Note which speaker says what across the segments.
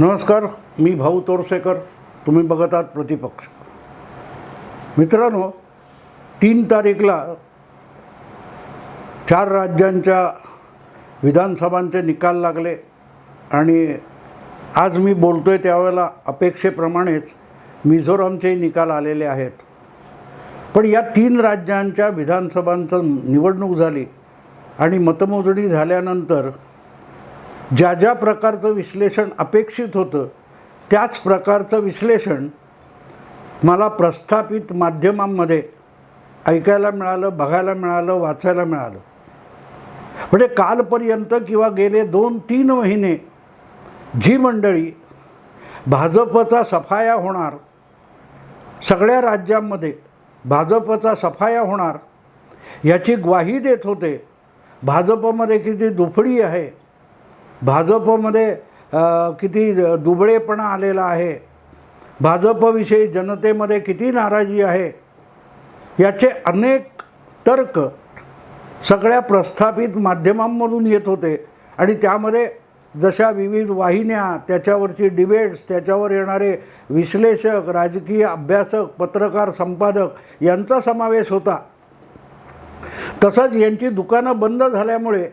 Speaker 1: नमस्कार मी भाऊ तोरसेकर तुम्ही बघत आहात प्रतिपक्ष. मित्रांनो तीन तारीखला चार राज्यांच्या विधानसभांचे निकाल लागले आणि आज मी बोलतो आहे त्यावेळेला अपेक्षेप्रमाणेच मिझोरामचेही निकाल आलेले आहेत. पण या तीन राज्यांच्या विधानसभांचं निवडणूक झाली आणि मतमोजणी झाल्यानंतर ज्या ज्या प्रकारचं विश्लेषण अपेक्षित होतं त्याच प्रकारचं विश्लेषण मला प्रस्थापित माध्यमांमध्ये ऐकायला मिळालं बघायला मिळालं वाचायला मिळालं. म्हणजे कालपर्यंत किंवा गेले दोन तीन महिने जी मंडळी भाजपचा सफाया होणार सगळ्या राज्यांमध्ये भाजपचा सफाया होणार याची ग्वाही देत होते. भाजपमध्ये किती दुफडी आहे भाजपमध्ये किती दुबळेपणा आलेला आहे. भाजपविषयी जनतेमध्ये किती नाराजी आहे. याचे अनेक तर्क सगळ्या प्रस्थापित माध्यमांमधून येत होते. आणि त्यामध्ये जशा विविध वाहिन्या त्याच्यावरची डिबेट्स त्याच्यावर येणारे विश्लेषक राजकीय अभ्यासक पत्रकार संपादक यांचा समावेश होता. तसंच यांची दुकानं बंद झाल्यामुळे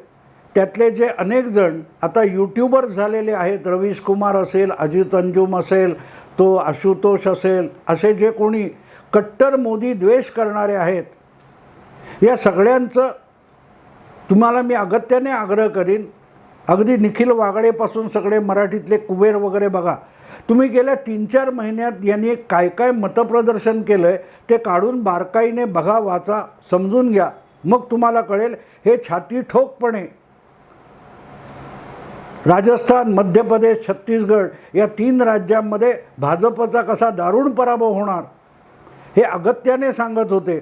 Speaker 1: त्यातले जे अनेक जण आता यूट्यूबर झालेले आहेत रवीश कुमार असेल अजित अंजुम असेल तो आशुतोष असेल असे जे कोणी कट्टर मोदी द्वेष करणारे आहेत या सगळ्यांचं तुम्हाला मी अगत्याने आग्रह करीन. अगदी निखिल वागळेपासून सगळे मराठीतले कुबेर वगैरे बघा. तुम्ही गेल्या तीन चार महिन्यात यांनी काय काय मतप्रदर्शन केलं आहे ते काढून बारकाईने बघा वाचा समजून घ्या. मग तुम्हाला कळेल हे छाती ठोकपणे राजस्थान मध्य प्रदेश छत्तीसगड या तीन राज्यांमध्ये भाजपचा कसा दारुण पराभव होणार हे अगत्याने सांगत होते.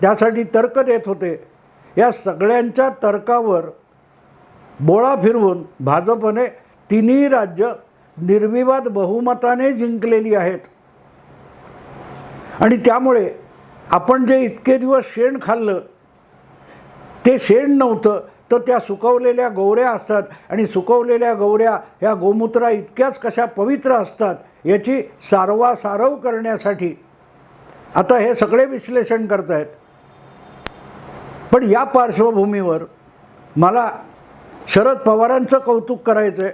Speaker 1: त्यासाठी तर्क देत होते. या सगळ्यांच्या तर्कावर बोळा फिरवून भाजपने तिन्ही राज्य निर्विवाद बहुमताने जिंकलेली आहेत. आणि त्यामुळे आपण जे इतके दिवस शेण खाल्लं ते शेण नव्हतं तर त्या सुकवलेल्या गौऱ्या असतात. आणि सुकवलेल्या गौऱ्या ह्या गोमूत्रा इतक्याच कशा पवित्र असतात याची सारवासारव करण्यासाठी. आता हे सगळे विश्लेषण करतायत. पण या पार्श्वभूमीवर मला शरद पवारांचं कौतुक करायचं आहे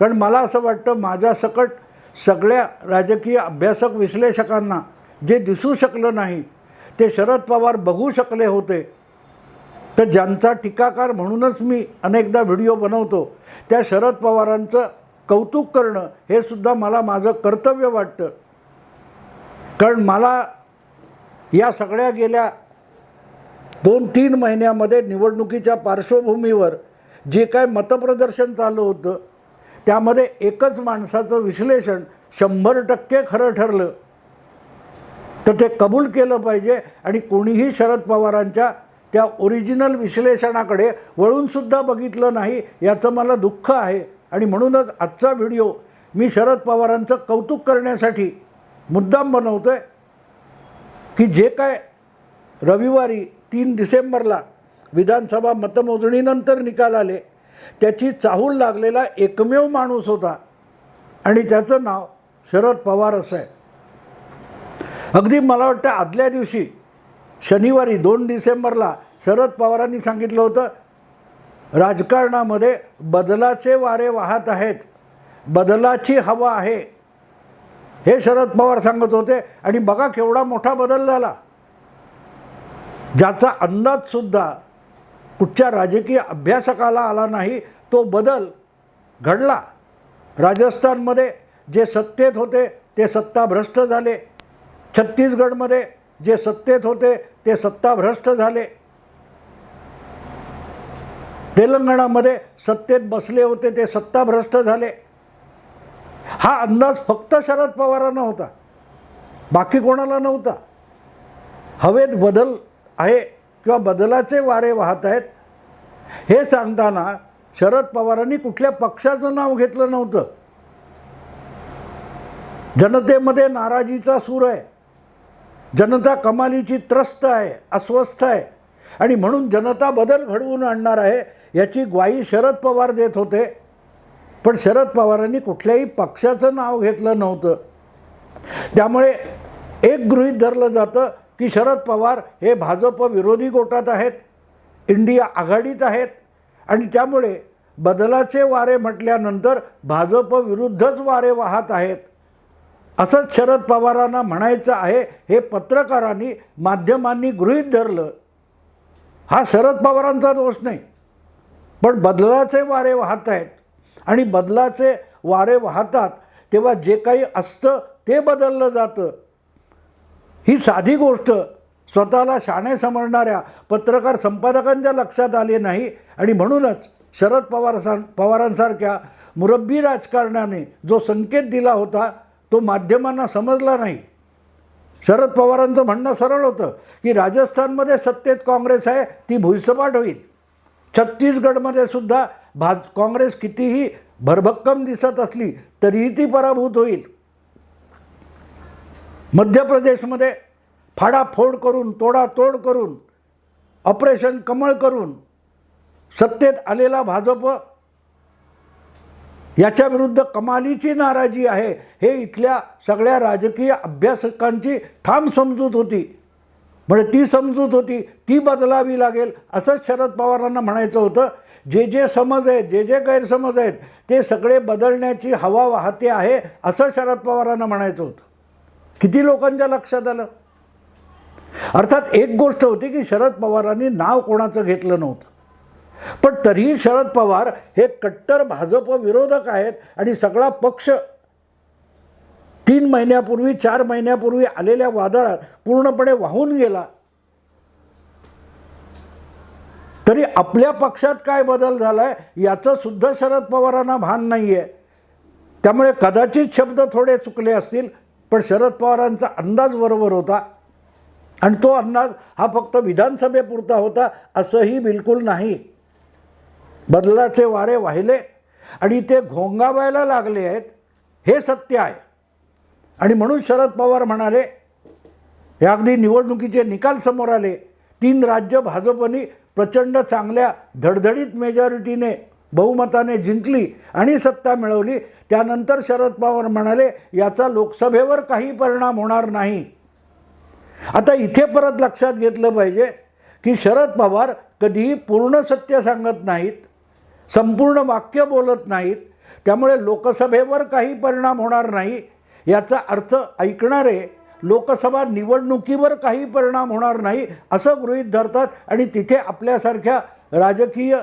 Speaker 1: कारण मला असं वाटतं माझ्या सकट सगळ्या राजकीय अभ्यासक विश्लेषकांना जे दिसू शकलं नाही ते शरद पवार बघू शकले होते. तर ज्यांचा टीकाकार म्हणूनच मी अनेकदा व्हिडिओ बनवतो त्या शरद पवारांचं कौतुक करणं हे सुद्धा मला माझं कर्तव्य वाटतं. कारण मला या सगळ्या गेल्या दोन तीन महिन्यामध्ये निवडणुकीच्या पार्श्वभूमीवर जे काय मतप्रदर्शन चालू होतं त्यामध्ये एकच माणसाचं विश्लेषण शंभर टक्के खरं ठरलं. तर ते कबूल केलं पाहिजे आणि कोणीही शरद पवारांच्या त्या ओरिजिनल विश्लेषणाकडे वळूनसुद्धा बघितलं नाही याचं मला दुःख आहे. आणि म्हणूनच आजचा व्हिडिओ मी शरद पवारांचं कौतुक करण्यासाठी मुद्दाम बनवतो आहे की जे काय रविवारी तीन डिसेंबरला विधानसभा मतमोजणीनंतर निकाल आले त्याची चाहूल लागलेला एकमेव माणूस होता. आणि त्याचं नाव शरद पवार असं आहे. अगदी मला वाटतं आदल्या दिवशी शनिवारी दोन डिसेंबरला शरद पवारांनी सांगितलं होतं राजकारणामध्ये बदलाचे वारे वाहत आहेत बदलाची हवा आहे. हे शरद पवार सांगत होते आणि बघा केवढा मोठा बदल झाला. ज्याचा अंदाजसुद्धा कुठच्या राजकीय अभ्यासकाला आला नाही तो बदल घडला. राजस्थानमध्ये जे सत्तेत होते ते सत्ताभ्रष्ट झाले. छत्तीसगडमध्ये जे सत्तेत होते ते सत्ताभ्रष्ट झाले. तेलंगणामध्ये सत्तेत बसले होते ते सत्ताभ्रष्ट झाले. हा अंदाज फक्त शरद पवारांना होता. बाकी कोणाला नव्हता. हवेत बदल आहे किंवा बदलाचे वारे वाहत आहेत हे सांगताना शरद पवारांनी कुठल्या पक्षाचं नाव घेतलं नव्हतं. जनतेमध्ये नाराजीचा सूर आहे. जनता कमालीची त्रस्त आहे अस्वस्थ आहे. आणि म्हणून जनता बदल घडवून आणणार आहे याची ग्वाही शरद पवार देत होते. पण शरद पवारांनी कुठल्याही पक्षाचं नाव घेतलं नव्हतं. त्यामुळे एक गृहीत धरलं जातं की शरद पवार हे भाजप विरोधी गोटात आहेत इंडिया आघाडीत आहेत. आणि त्यामुळे बदलाचे वारे म्हटल्यानंतर भाजप विरुद्धच वारे वाहत आहेत. असंच शरद पवारांना म्हणायचं आहे हे पत्रकारांनी माध्यमांनी गृहीत धरलं. हा शरद पवारांचा दोष नाही. पण बदलाचे वारे वाहत आहेत आणि बदलाचे वारे वाहतात तेव्हा जे काही असतं ते बदललं जातं. ही साधी गोष्ट स्वतःला शाणे समजणाऱ्या पत्रकार संपादकांच्या लक्षात आली नाही. आणि म्हणूनच शरद पवार पवारांसारख्या मुरब्बी राजकारणाने जो संकेत दिला होता तो माध्यमांना समजला नाही. शरद पवारांचं म्हणणं सरळ होतं की राजस्थानमध्ये सत्तेत काँग्रेस आहे ती भुईसपाट होईल. छत्तीसगडमध्ये सुद्धा भाज काँग्रेस कितीही भरभक्कम दिसत असली तरीही ती पराभूत होईल. मध्य प्रदेशमध्ये फाडाफोड करून तोडातोड करून ऑपरेशन कमळ करून सत्तेत आलेला भाजप याच्याविरुद्ध कमालीची नाराजी आहे. हे इथल्या सगळ्या राजकीय अभ्यासकांची ठाम समजूत होती. म्हणजे ती समजूत होती ती बदलावी लागेल असंच शरद पवारांना म्हणायचं होतं. जे जे समज आहेत जे जे गैरसमज आहेत ते सगळे बदलण्याची हवा वाहते आहे असं शरद पवारांना म्हणायचं होतं. किती लोकांच्या लक्षात आलं? अर्थात एक गोष्ट होती की शरद पवारांनी नाव कोणाचं घेतलं नव्हतं. पण तरीही शरद पवार हे कट्टर भाजप विरोधक आहेत आणि सगळा पक्ष तीन महिन्यापूर्वी चार महिन्यापूर्वी आलेल्या वादळात पूर्णपणे वाहून गेला. तरी आपल्या पक्षात काय बदल झाला आहे याचं सुद्धा शरद पवारांना भान नाही आहे त्यामुळे कदाचित शब्द थोडे चुकले असतील पण शरद पवारांचा अंदाज बरोबर होता. आणि तो अंदाज हा फक्त विधानसभेपुरता होता असंही बिलकुल नाही. बदलाचे वारे वाहिले आणि ते घोंगावायला लागले आहेत हे सत्य आहे. आणि म्हणून शरद पवार म्हणाले हे अगदी निवडणुकीचे निकाल समोर आले. तीन राज्य भाजपने प्रचंड चांगल्या धडधडीत मेजॉरिटीने बहुमताने जिंकली आणि सत्ता मिळवली. त्यानंतर शरद पवार म्हणाले याचा लोकसभेवर काही परिणाम होणार नाही. आता इथे परत लक्षात घेतलं पाहिजे की शरद पवार कधीही पूर्ण सत्य सांगत नाहीत संपूर्ण वाक्य बोलत नाहीत. त्यामुळे लोकसभेवर काही परिणाम होणार नाही. याचा अर्थ ऐकणारे लोकसभा निवडणुकीवर काही परिणाम होणार नाही असं गृहीत धरतात. आणि तिथे आपल्यासारख्या राजकीय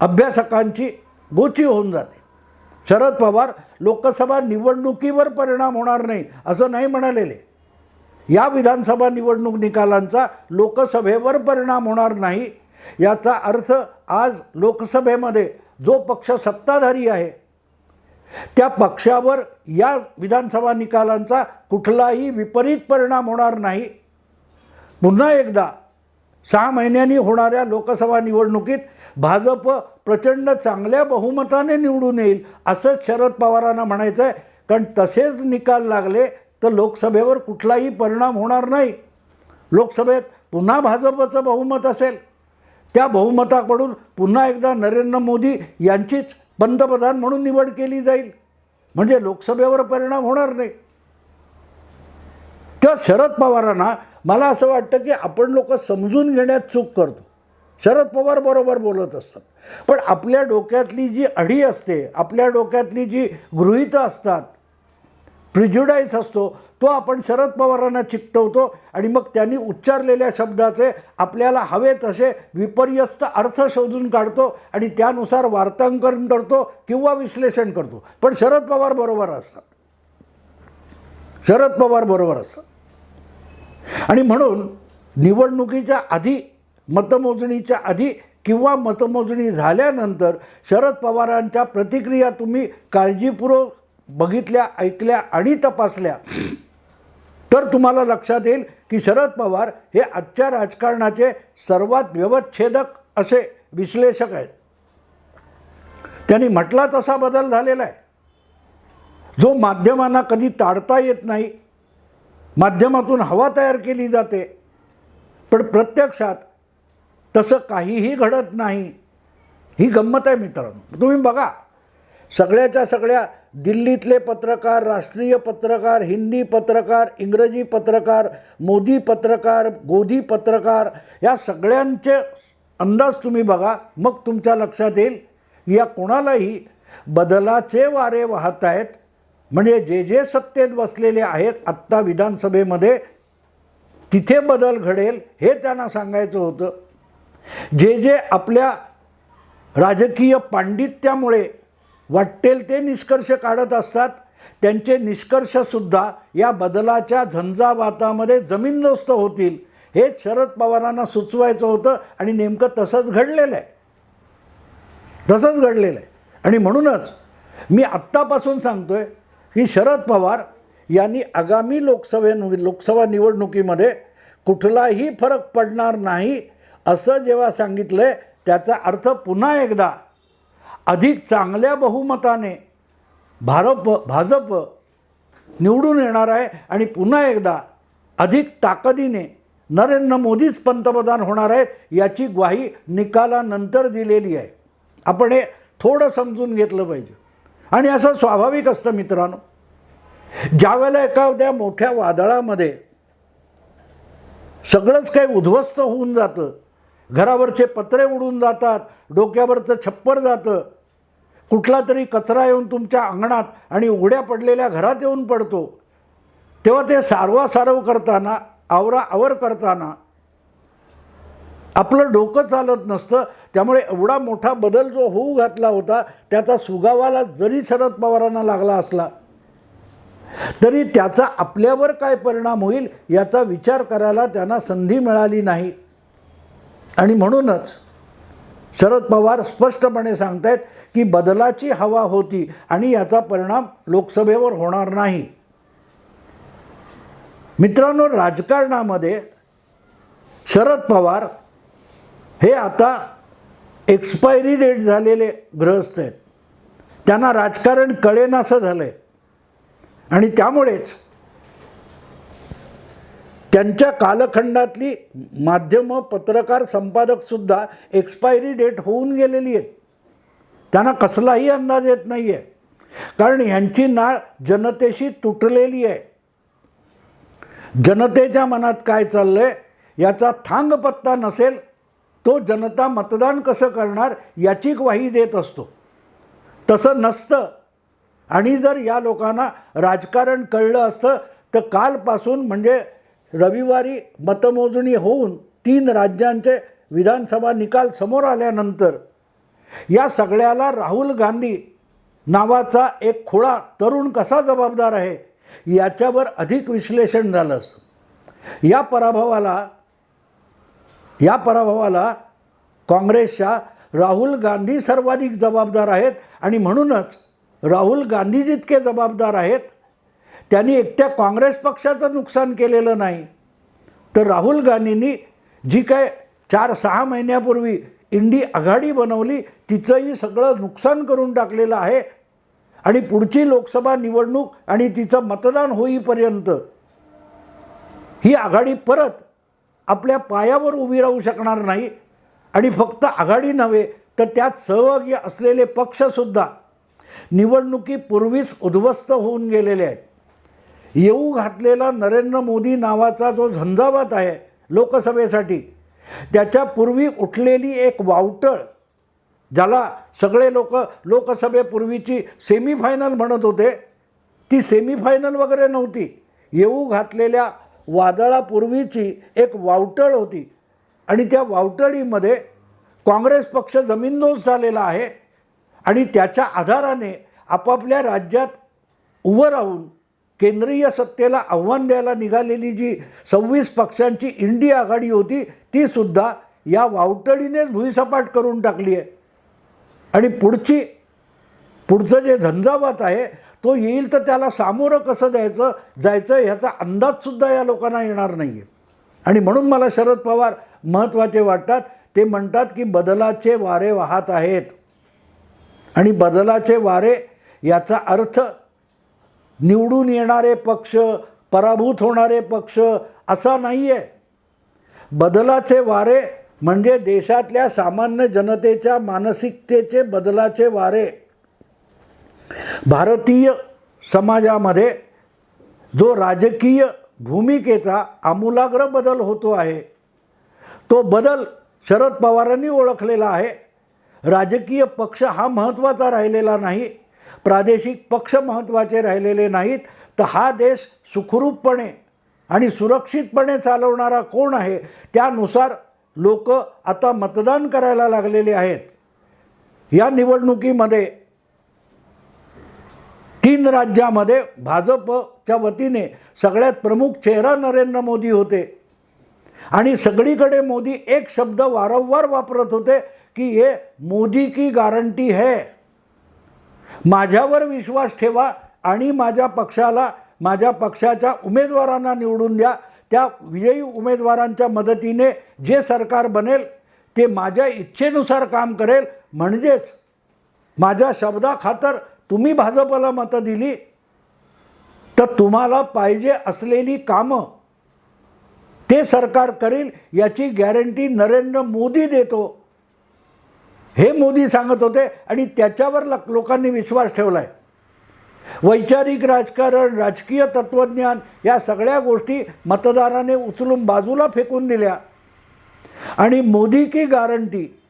Speaker 1: अभ्यासकांची गोची होऊन जाते. शरद पवार लोकसभा निवडणुकीवर परिणाम होणार नाही असं नाही म्हणालेले. या विधानसभा निवडणूक निकालांचा लोकसभेवर परिणाम होणार नाही. याचा अर्थ आज लोकसभेमध्ये जो पक्ष सत्ताधारी आहे त्या पक्षावर या विधानसभा निकालांचा कुठलाही विपरीत परिणाम होणार नाही. पुन्हा एकदा सहा महिन्यांनी होणाऱ्या लोकसभा निवडणुकीत भाजप प्रचंड चांगल्या बहुमताने निवडून येईल असंच शरद पवारांना म्हणायचं आहे कारण तसेच निकाल लागले तर लोकसभेवर कुठलाही परिणाम होणार नाही. लोकसभेत पुन्हा भाजपचं बहुमत असेल. त्या बहुमताकडून पुन्हा एकदा नरेंद्र मोदी यांचीच पंतप्रधान म्हणून निवड केली जाईल. म्हणजे लोकसभेवर परिणाम होणार नाही. त्या शरद पवारांना मला असं वाटतं की आपण लोक समजून घेण्यात चूक करतो. शरद पवार बरोबर बोलत असतात. पण आपल्या डोक्यातली जी अडी असते आपल्या डोक्यातली जी गृहितं असतात प्रिज्युडाईस असतो तो आपण शरद पवारांना चिकटवतो आणि मग त्यांनी उच्चारलेल्या शब्दाचे आपल्याला हवे तसे विपर्यस्त अर्थ शोधून काढतो आणि त्यानुसार वार्तांकन करतो किंवा विश्लेषण करतो. पण शरद पवार बरोबर असतात. शरद पवार बरोबर असतात. आणि म्हणून निवडणुकीच्या आधी मतमोजणीच्या आधी किंवा मतमोजणी झाल्यानंतर शरद पवारांच्या प्रतिक्रिया तुम्ही काळजीपूर्वक बघितल्या ऐकल्या आणि तपासल्या. तर तुम्हाला लक्षात येईल की शरद पवार हे आजच्या राजकारणाचे सर्वात व्यवच्छेदक असे विश्लेषक आहेत. त्यांनी म्हटला तसा बदल झालेला आहे. जो माध्यमांना कधी ताडता येत नाही माध्यमातून हवा तयार केली जाते पण प्रत्यक्षात तसं काहीही घडत नाही. ही गंमत आहे मित्रांनो. तुम्ही बघा सगळ्याच्या सगळ्या दिल्लीतले पत्रकार राष्ट्रीय पत्रकार हिंदी पत्रकार इंग्रजी पत्रकार मोदी पत्रकार गोदी पत्रकार या सगळ्यांचे अंदाज तुम्ही बघा मग तुमच्या लक्षात येईल या कोणालाही बदलाचे वारे वाहत आहेत. म्हणजे जे जे सत्तेत बसलेले आहेत आत्ता विधानसभेमध्ये तिथे बदल घडेल हे त्यांना सांगायचं होतं. जे जे आपल्या राजकीय पांडित्यामुळे वाटेल ते निष्कर्ष काढत असतात. त्यांचे निष्कर्षसुद्धा या बदलाच्या झंझावातामध्ये जमीनदोस्त होतील. हेच शरद पवारांना सुचवायचं होतं आणि नेमकं तसंच घडलेलं आहे. तसंच घडलेलं आहे. आणि म्हणूनच मी आत्तापासून सांगतो आहे की शरद पवार यांनी आगामी लोकसभे लोकसभा निवडणुकीमध्ये कुठलाही फरक पडणार नाही असं जेव्हा सांगितलं आहे त्याचा अर्थ पुन्हा एकदा अधिक चांगल्या बहुमताने भारप भाजप निवडून येणार आहे आणि पुन्हा एकदा अधिक ताकदीने नरेंद्र मोदीच पंतप्रधान होणार आहेत याची ग्वाही निकालानंतर दिलेली आहे. आपण हे थोडं समजून घेतलं पाहिजे. आणि असं स्वाभाविक असतं मित्रांनो. ज्यावेळेला एखाद्या मोठ्या वादळामध्ये सगळंच काही उद्ध्वस्त होऊन जातं घरावरचे पत्रे उडून जातात डोक्यावरचं छप्पर जातं. कुठला तरी कचरा येऊन तुमच्या अंगणात आणि उघड्या पडलेल्या घरात येऊन पडतो. तेव्हा ते सारवासारव करताना आवरा आवर करताना आपलं डोकं चालत नसतं. त्यामुळे एवढा मोठा बदल जो होऊ घातला होता त्याचा सुगावाला जरी शरद पवारांना लागला असला तरी त्याचा आपल्यावर काय परिणाम होईल याचा विचार करायला त्यांना संधी मिळाली नाही. आणि म्हणूनच शरद पवार स्पष्टपणे सांगतायत की बदलाची हवा होती आणि याचा परिणाम लोकसभेवर होणार नाही. मित्रांनो राजकारणामध्ये शरद पवार हे आता एक्सपायरी डेट झालेले गृहस्थ आहेत. त्यांना राजकारण कळेनासं झालं आहे आणि त्यामुळेच त्यांच्या कालखंडातली माध्यमं पत्रकार संपादकसुद्धा एक्सपायरी डेट होऊन गेलेली आहेत. त्यांना कसलाही अंदाज येत नाही आहे कारण ह्यांची नाळ जनतेशी तुटलेली आहे. जनतेच्या मनात काय चाललं आहे याचा थांग पत्ता नसेल तो जनता मतदान कसं करणार याची ग्वाही देत असतो. तसं नसतं. आणि जर या लोकांना राजकारण कळलं असतं तर कालपासून म्हणजे रविवारी मतमोजणी होऊन तीन राज्यांचे विधानसभा निकाल समोर आल्यानंतर या सगळ्याला राहुल गांधी नावाचा एक खोळा तरुण कसा जबाबदार आहे याच्यावर अधिक विश्लेषण झालं असतं या पराभवाला या पराभवाला काँग्रेसच्या राहुल गांधी सर्वाधिक जबाबदार आहेत आणि म्हणूनच राहुल गांधी जितके जबाबदार आहेत त्यांनी एकट्या काँग्रेस पक्षाचं नुकसान केलेलं नाही. तर राहुल गांधींनी जी काय चार सहा महिन्यापूर्वी इंडी आघाडी बनवली तिचंही सगळं नुकसान करून टाकलेलं आहे. आणि पुढची लोकसभा निवडणूक आणि तिचं मतदान होईपर्यंत ही आघाडी परत आपल्या पायावर उभी राहू शकणार नाही. आणि फक्त आघाडी नव्हे तर त्यात सहभागी असलेले पक्षसुद्धा निवडणुकीपूर्वीच उद्ध्वस्त होऊन गेलेले आहेत. येऊ घातलेला नरेंद्र मोदी नावाचा जो झंझावात आहे लोकसभेसाठी त्याच्यापूर्वी उठलेली एक वावटळ ज्याला सगळे लोक लोकसभेपूर्वीची सेमीफायनल म्हणत होते ती सेमीफायनल वगैरे नव्हती. येऊ घातलेल्या वादळापूर्वीची एक वावटळ होती. आणि त्या वावटळीमध्ये काँग्रेस पक्ष जमीनदोज झालेला आहे. आणि त्याच्या आधाराने आपापल्या राज्यात उभं राहून केंद्रीय सत्तेला आव्हान द्यायला निघालेली जी सव्वीस पक्षांची इंडी आघाडी होती तीसुद्धा या वावटळीनेच भुईसपाट करून टाकली आहे. आणि पुढची पुढचं जे झंझावात आहे तो येईल तर त्याला सामोरं कसं द्यायचं जायचं ह्याचा अंदाजसुद्धा या लोकांना येणार नाही आहे आणि म्हणून मला शरद पवार महत्त्वाचे वाटतात. ते म्हणतात की बदलाचे वारे वाहत आहेत. आणि बदलाचे वारे याचा अर्थ निवडून येणारे पक्ष पराभूत होणारे पक्ष असा नाही आहे बदलाचे वारे म्हणजे देशातल्या सामान्य जनतेच्या मानसिकतेचे बदलाचे वारे. भारतीय समाजामध्ये जो राजकीय भूमिकेचा आमूलाग्र बदल होतो आहे तो बदल शरद पवारांनी ओळखलेला आहे. राजकीय पक्ष हा महत्त्वाचा राहिलेला नाही. प्रादेशिक पक्ष महत्त्वाचे राहिलेले नाहीत तर हा देश सुखरूपपणे आणि सुरक्षितपणे चालवणारा कोण आहे त्यानुसार लोक आता मतदान करायला लागलेले आहेत. या निवडणुकीमध्ये तीन राज्यामध्ये भाजपच्या वतीने सगळ्यात प्रमुख चेहरा नरेंद्र मोदी होते. आणि सगळीकडे मोदी एक शब्द वारंवार वापरत होते की हे मोदी की गारंटी है. माझ्यावर विश्वास ठेवा आणि माझ्या पक्षाला माझ्या पक्षाच्या उमेदवारांना निवडून द्या. त्या विजयी उमेदवारांच्या मदतीने जे सरकार बनेल ते माझ्या इच्छेनुसार काम करेल. म्हणजेच माझ्या शब्दाखातर तुम्ही भाजपला मतं दिली तर तुम्हाला पाहिजे असलेली कामं ते सरकार करील याची गॅरंटी नरेंद्र मोदी देतो. हे मोदी सांगत होते आणि त्याच्यावर लक- लोकांनी विश्वास ठेवला आहे वैचारिक राजकारण राजकीय तत्त्वज्ञान या सगळ्या गोष्टी मतदाराने उचलून बाजूला फेकून दिल्या. आणि मोदी की गारंटी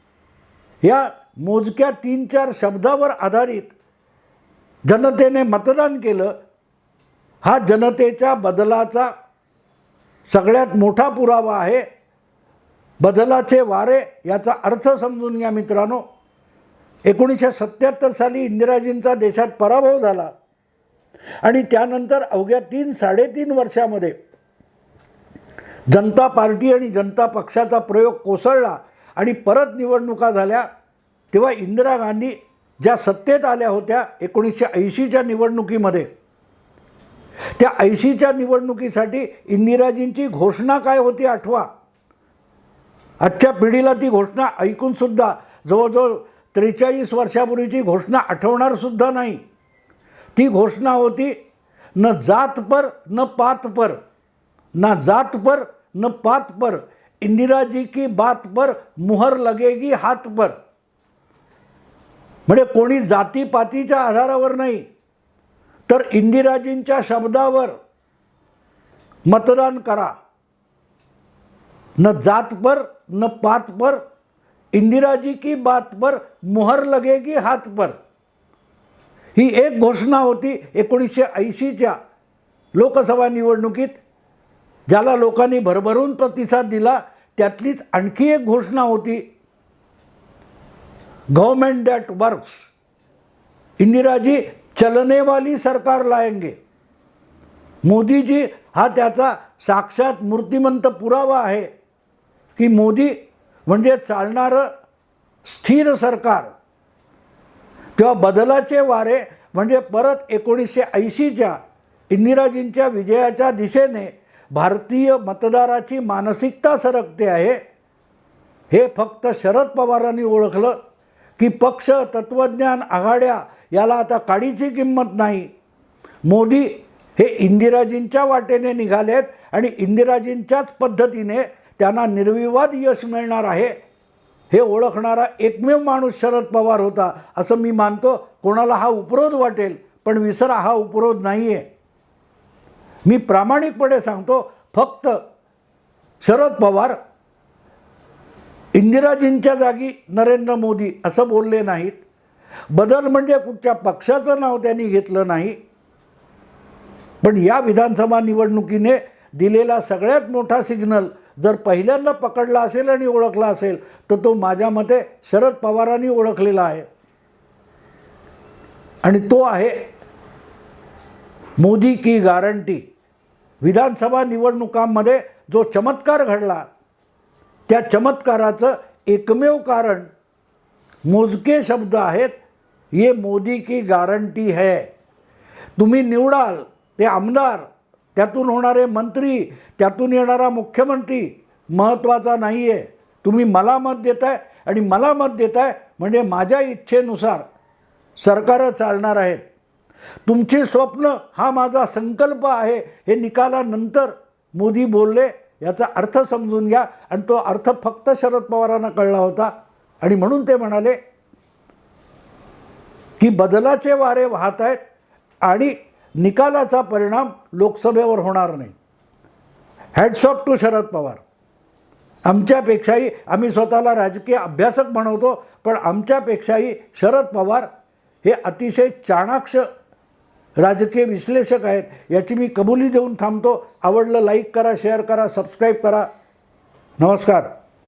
Speaker 1: या मोजक्या तीन चार शब्दावर आधारित जनतेने मतदान केलं हा जनतेच्या बदलाचा सगळ्यात मोठा पुरावा आहे. बदलाचे वारे याचा अर्थ समजून घ्या मित्रांनो. एकोणीसशे सत्याहत्तर साली इंदिराजींचा देशात पराभव झाला. आणि त्यानंतर अवघ्या तीन साडेतीन वर्षामध्ये जनता पार्टी आणि जनता पक्षाचा प्रयोग कोसळला आणि परत निवडणुका झाल्या. तेव्हा इंदिरा गांधी ज्या सत्तेत आल्या होत्या एकोणीसशे ऐंशीच्या निवडणुकीमध्ये त्या ऐंशीच्या निवडणुकीसाठी इंदिराजींची घोषणा काय होती आठवा. आजच्या पिढीला ती घोषणा ऐकूनसुद्धा जवळजवळ त्रेचाळीस वर्षापूर्वीची घोषणा आठवणार सुद्धा नाही. ती घोषणा होती न जात पर न पात पर ना जात पर न पात पर इंदिराजी की बात पर मुहर लगेगी हात पर. म्हणजे कोणी जातीपातीच्या आधारावर नाही तर इंदिराजींच्या शब्दावर मतदान करा. न जात पर न पात पर इंदिराजी की बात पर मोहर लगेगी हात पर। ही एक घोषणा होती एकोणीसशे ऐंशीच्या लोकसभा निवडणुकीत ज्याला लोकांनी भरभरून प्रतिसाद दिला त्यातलीच आणखी एक घोषणा होती गव्हर्मेंट दॅट वर्क्स इंदिराजी चलनेवाली सरकार लाएंगे मोदीजी हा त्याचा साक्षात मूर्तिमंत पुरावा आहे. की मोदी म्हणजे चालणारं स्थिर सरकार. तेव्हा बदलाचे वारे म्हणजे परत एकोणीसशे ऐंशीच्या इंदिराजींच्या विजयाच्या दिशेने भारतीय मतदाराची मानसिकता सरकते आहे. हे फक्त शरद पवारांनी ओळखलं की पक्ष तत्त्वज्ञान आघाड्या याला आता काडीची किंमत नाही. मोदी हे इंदिराजींच्या वाटेने निघालेत आणि इंदिराजींच्याच पद्धतीने त्यांना निर्विवाद यश मिळणार आहे. हे ओळखणारा एकमेव माणूस शरद पवार होता असं मी मानतो. कोणाला हा उपरोध वाटेल पण विसरा हा उपरोध नाही आहे मी प्रामाणिकपणे सांगतो फक्त शरद पवार इंदिराजींच्या जागी नरेंद्र मोदी असं बोलले नाहीत. बदल म्हणजे कुठच्या पक्षाचं नाव त्यांनी घेतलं नाही. पण या विधानसभा निवडणुकीने दिलेला सगळ्यात मोठा सिग्नल जर पहिल्यांदा पकडला असेल आणि ओळखला असेल तर तो माझ्या मते शरद पवारांनी ओळखलेला आहे. आणि तो आहे मोदी की गारंटी विधानसभा निवडणुकांमध्ये जो चमत्कार घडला त्या चमत्काराचं एकमेव कारण मोजके शब्द आहेत ये मोदी की गारंटी है. तुम्ही निवडाल ते आमदार त्यातून होणारे मंत्री त्यातून येणारा मुख्यमंत्री महत्त्वाचा नाही आहे तुम्ही मला मत देताय आणि मला मत देताय म्हणजे माझ्या इच्छेनुसार सरकारं चालणार आहेत. तुमची स्वप्न हा माझा संकल्प आहे हे निकालानंतर मोदी बोलले याचा अर्थ समजून घ्या आणि तो अर्थ फक्त शरद पवारांना कळला होता आणि म्हणून ते म्हणाले की बदलाचे वारे वाहत आहेत आणि निकालाचा परिणाम लोकसभेवर होणार नाही. Hats off to Sharad Pawar. आमच्यापेक्षाही आम्ही स्वतःला राजकीय अभ्यासक म्हणवतो पण आमच्यापेक्षाही शरद पवार हे अतिशय चाणाक्ष राजकीय विश्लेषक आहेत याची मी कबुली देऊन थांबतो. आवडलं लाईक करा शेअर करा सबस्क्राईब करा. नमस्कार.